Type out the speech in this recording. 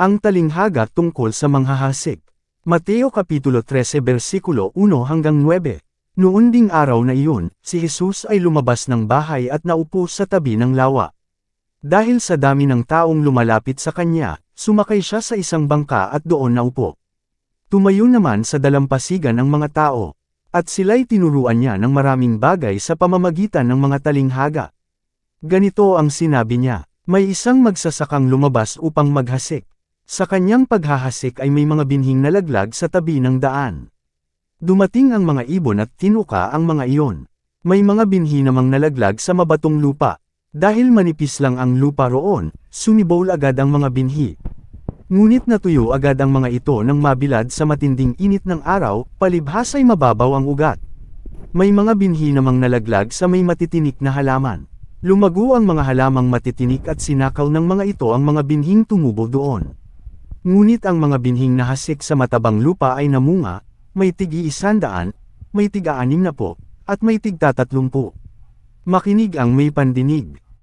Ang talinghaga tungkol sa manghahasik. Mateo Kapitulo 13 versikulo 1 hanggang 9. Noon ding araw na iyon, si Jesus ay lumabas ng bahay at naupo sa tabi ng lawa. Dahil sa dami ng taong lumalapit sa kanya, sumakay siya sa isang bangka at doon naupo. Tumayo naman sa dalampasigan ang mga tao, at sila'y tinuruan niya ng maraming bagay sa pamamagitan ng mga talinghaga. Ganito ang sinabi niya, may isang magsasakang lumabas upang maghasik. Sa kanyang paghahasik ay may mga binhing nalaglag sa tabi ng daan. Dumating ang mga ibon at tinuka ang mga iyon. May mga binhi namang nalaglag sa mabatong lupa. Dahil manipis lang ang lupa roon, sumibol agad ang mga binhi. Ngunit natuyo agad ang mga ito nang mabilad sa matinding init ng araw, palibhas ay mababaw ang ugat. May mga binhi namang nalaglag sa may matitinik na halaman. Lumago ang mga halamang matitinik at sinakaw ng mga ito ang mga binhing tumubo doon. Ngunit ang mga binhing nahasik sa matabang lupa ay namunga, may tigi isandaan, may tiga anim na po, at may tigtatatlumpu. Makinig ang may pandinig.